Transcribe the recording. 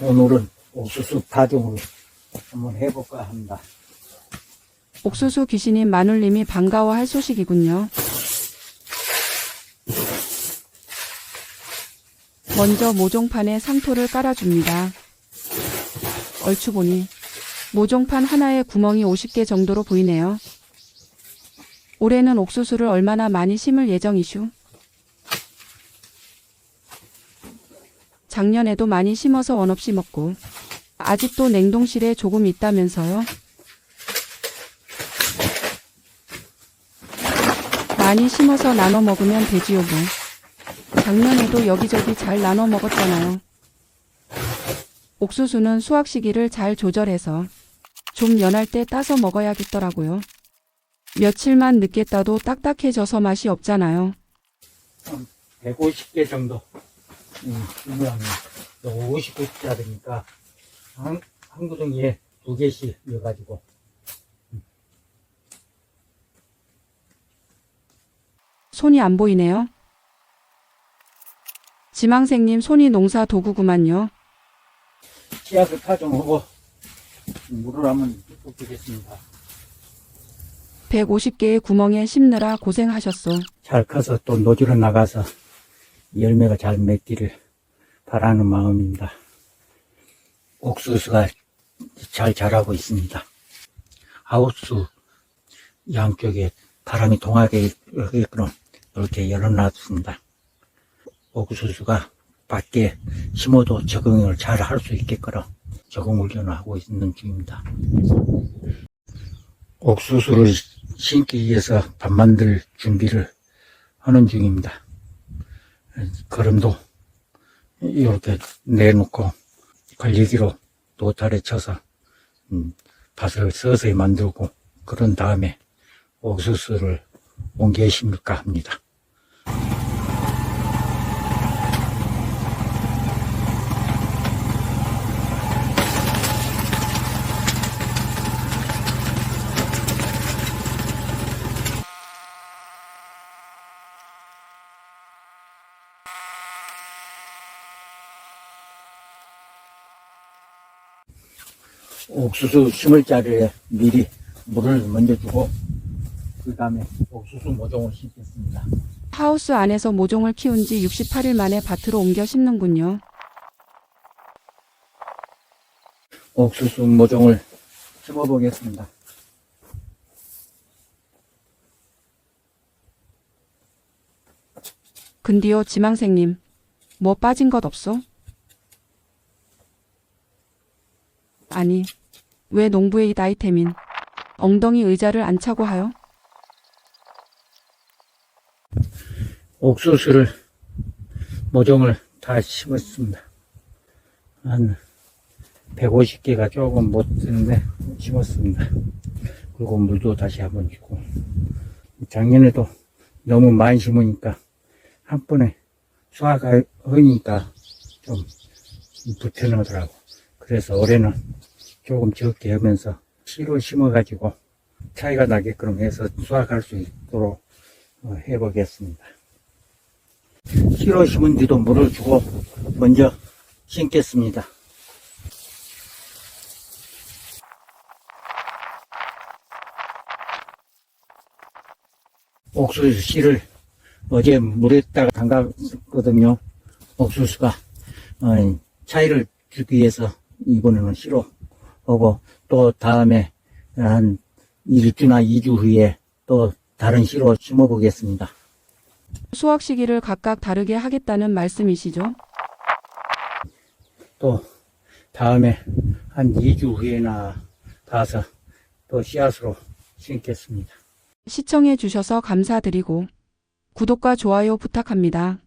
오늘은 옥수수 파종을 한번 해볼까 합니다. 옥수수 귀신인 마눌님이 반가워할 소식이군요. 먼저 모종판에 상토를 깔아줍니다. 얼추 보니 모종판 하나에 구멍이 50개 정도로 보이네요. 올해는 옥수수를 얼마나 많이 심을 예정이슈? 작년에도 많이 심어서 원 없이 먹고 아직도 냉동실에 조금 있다면서요? 많이 심어서 나눠 먹으면 되지요 뭐. 작년에도 여기저기 잘 나눠 먹었잖아요. 옥수수는 수확 시기를 잘 조절해서 좀 연할 때 따서 먹어야겠더라고요. 며칠만 늦게 따도 딱딱해져서 맛이 없잖아요. 150개 정도 음, 심으랍니다. 50개짜리니까 한, 한 구덩이에 두 개씩 넣어가지고 손이 안 보이네요. 지망생님 손이 농사 도구구만요. 씨앗을 파종하고 물을 한번 붓겠습니다. 150개의 구멍에 심느라 고생하셨소. 잘 커서 또 노지로 나가서 열매가 잘 맺기를 바라는 마음입니다. 옥수수가 잘 자라고 있습니다. 하우스 양쪽에 바람이 통하게 있게끔 이렇게 열어놨습니다. 옥수수가 밖에 심어도 적응을 잘 할 수 있게끔 적응 훈련을 하고 있는 중입니다. 옥수수를 심기 위해서 밥 만들 준비를 하는 중입니다. 걸음도 이렇게 내놓고 걸리기로 도탈에 쳐서 음, 밭을 서서히 만들고 그런 다음에 옥수수를 심을까 합니다. 옥수수 심을 자리에 미리 물을 먼저 주고 그 다음에 옥수수 모종을 심겠습니다. 하우스 안에서 모종을 키운 지 68일 만에 밭으로 옮겨 심는군요. 옥수수 모종을 심어보겠습니다. 근디요 지망생님, 뭐 빠진 것 없어? 아니, 왜 농부의 이 아이템인 엉덩이 의자를 안 차고 하여? 옥수수를 모종을 다 심었습니다. 한 150개가 조금 못 쓰는데 심었습니다. 그리고 물도 다시 한번 주고 작년에도 너무 많이 심으니까 한 번에 수확하니까 좀 불편하더라고. 그래서 올해는 조금 적게 하면서 씨로 심어가지고 차이가 나게끔 해서 수확할 수 있도록 어, 해보겠습니다. 씨로 심은 뒤도 물을 주고 먼저 심겠습니다. 옥수수 씨를 어제 물에다가 담갔거든요. 옥수수가 어, 차이를 주기 위해서 이번에는 씨로 하고 또 다음에 한 1주나 2주 후에 또 다른 씨로 심어보겠습니다. 수확 시기를 각각 다르게 하겠다는 말씀이시죠? 또 다음에 한 2주 후에나 봐서 또 씨앗으로 심겠습니다. 시청해 주셔서 감사드리고 구독과 좋아요 부탁합니다.